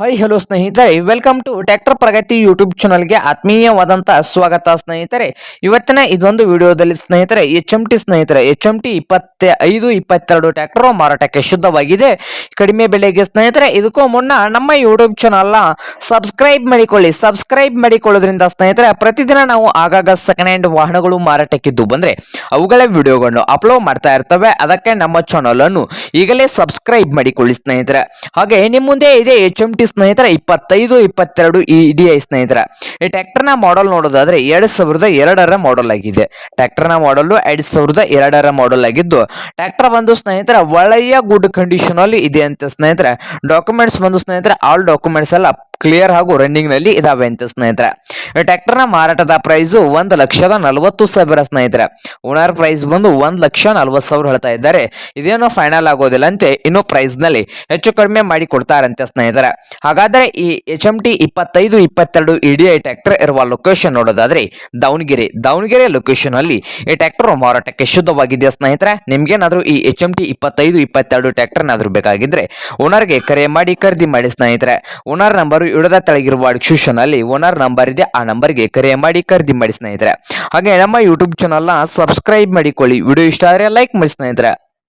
Hi hello ಸ್ನೇಹಿತರೆ. Welcome to tractor Pragati YouTube ಚಾನಲ್ಗೆ ಆತ್ಮೀಯವಾದಂಥ ಸ್ವಾಗತ ಸ್ನೇಹಿತರೆ. ಇವತ್ತಿನ ಇದೊಂದು ವಿಡಿಯೋದಲ್ಲಿ ಸ್ನೇಹಿತರೆ ಎಚ್ ಎಂ ಟಿ ಸ್ನೇಹಿತರೆ ಎಚ್ ಎಂ ಟಿ ಇಪ್ಪತ್ತ ಐದು ಇಪ್ಪತ್ತೆರಡು ಟ್ರ್ಯಾಕ್ಟರ್ ಮಾರಾಟಕ್ಕೆ ಶುದ್ಧವಾಗಿದೆ. ಕಡಿಮೆ ಬೆಲೆಗೆ ಸ್ನೇಹಿತರೆ, ಇದಕ್ಕೂ ಮುನ್ನ ನಮ್ಮ ಯೂಟ್ಯೂಬ್ ಚಾನಲ್ನ ಸಬ್ಸ್ಕ್ರೈಬ್ ಮಾಡಿಕೊಳ್ಳಿ. ಸಬ್ಸ್ಕ್ರೈಬ್ ಮಾಡಿಕೊಳ್ಳೋದ್ರಿಂದ ಸ್ನೇಹಿತರೆ, ಪ್ರತಿದಿನ ನಾವು ಆಗಾಗ ಸೆಕೆಂಡ್ ಹ್ಯಾಂಡ್ ವಾಹನಗಳು ಮಾರಾಟಕ್ಕಿದ್ದು ಬಂದರೆ, ಅವುಗಳ ವಿಡಿಯೋಗಳನ್ನು ಅಪ್ಲೋಡ್ ಮಾಡ್ತಾ ಇರ್ತವೆ. ಅದಕ್ಕೆ ನಮ್ಮ ಚಾನಲನ್ನು ಈಗಲೇ ಸಬ್ಸ್ಕ್ರೈಬ್ ಮಾಡಿಕೊಳ್ಳಿ ಸ್ನೇಹಿತರೆ. ಹಾಗೆ ನಿಮ್ಮ ಮುಂದೆ ಇದೆ ಎಚ್ ಎಂ ಟಿ ಸ್ನೇಹಿತರೆ, ಇಪ್ಪತ್ತೈದು, ಇಪ್ಪತ್ತೆರಡು ಇ ಡಿ ಐ ಸ್ನೇಹಿತರ. ಈ ಟ್ರ್ಯಾಕ್ಟರ್ನ ಮಾಡೆಲ್ ನೋಡೋದಾದ್ರೆ ಎರಡ್ ಸಾವಿರದ ಎರಡರ ಮಾಡೆಲ್ ಆಗಿದೆ. ಟ್ಯಾಕ್ಟರ್ನ ಮಾಡಲ್ ಎರಡು ಸಾವಿರದ ಎರಡರ ಮಾಡೆಲ್ ಆಗಿದ್ದು ಟ್ರ್ಯಾಕ್ಟರ್ ಬಂದು ಸ್ನೇಹಿತರ, ಒಳ್ಳೆಯ ಗುಡ್ ಕಂಡೀಷನ್ ಅಲ್ಲಿ ಇದೆ ಅಂತ ಸ್ನೇಹಿತರೆ. ಡಾಕ್ಯುಮೆಂಟ್ಸ್ ಬಂದು ಸ್ನೇಹಿತರೆ ಆಲ್ ಡಾಕ್ಯುಮೆಂಟ್ಸ್ ಎಲ್ಲ ಕ್ಲಿಯರ್ ಹಾಗೂ ರನ್ನಿಂಗ್ನಲ್ಲಿ ಇದಾವೆ ಅಂತ ಸ್ನೇಹಿತರೆ. ಈ ನ ಮಾರಾಟದ ಪ್ರೈಸ್ ಒಂದು ಲಕ್ಷದ ನಲವತ್ತು ಸಾವಿರ ಸ್ನೇಹಿತರೆ. ಓನರ್ ಪ್ರೈಸ್ ಬಂದು ಒಂದ್ ಲಕ್ಷ ನಲವತ್ತು ಸಾವಿರ ಹೇಳ್ತಾ ಇದ್ದಾರೆ. ಇದೇನು ಫೈನಲ್ ಆಗೋದಿಲ್ಲ ಅಂತೆ, ಇನ್ನು ಪ್ರೈಸ್ನಲ್ಲಿ ಹೆಚ್ಚು ಕಡಿಮೆ ಮಾಡಿ ಕೊಡ್ತಾರಂತೆ ಸ್ನೇಹಿತರೆ. ಹಾಗಾದ್ರೆ ಈ ಎಚ್ ಎಂ ಟಿ ಇಪ್ಪತ್ತೈದು, ಇಪ್ಪತ್ತೆರಡು ಇಡಿ ಐ ಟ್ರ್ಯಾಕ್ಟರ್ ಇರುವ ಲೊಕೇಶನ್ ನೋಡೋದಾದ್ರೆ ದಾವಣಗೆರೆ. ದಾವಣಗೆರೆ ಲೊಕೇಶನ್ ಅಲ್ಲಿ ಈ ಟ್ರ್ಯಾಕ್ಟರ್ ಮಾರಾಟಕ್ಕೆ ಶುದ್ಧವಾಗಿದೆಯಾ ಸ್ನೇಹಿತರೆ? ನಿಮ್ಗೇನಾದ್ರೂ ಈ ಎಚ್ ಎಂ ಟಿ ಇಪ್ಪತ್ತೈದು, ಇಪ್ಪತ್ತೆರಡು ಟ್ರ್ಯಾಕ್ಟರ್ ಏನಾದ್ರು ಬೇಕಾಗಿದ್ರೆ ಓನರ್ಗೆ ಕರೆ ಮಾಡಿ, ಖರೀದಿ ಮಾಡಿ ಸ್ನೇಹಿತರೆ. ಓನರ್ ನಂಬರ್ ಇಡದ ತಳಗಿರುವ ಡಿಸ್ಕ್ರಿಪ್ಷನ್ ಅಲ್ಲಿ ಓನರ್ ನಂಬರ್ ಇದೆ, ಆ ನಂಬರ್ಗೆ ಕರೆ ಮಾಡಿ ಖರೀದಿ ಮಾಡಿ ಸ್ನೇಹಿತರೆ. ಹಾಗೆ ನಮ್ಮ ಯೂಟ್ಯೂಬ್ ಚಾನಲ್ನ ಸಬ್ಸ್ಕ್ರೈಬ್ ಮಾಡಿಕೊಳ್ಳಿ. ವಿಡಿಯೋ ಇಷ್ಟ ಆದರೆ ಲೈಕ್ ಮಾಡಿ ಸ್ನೇಹಿತರೆ.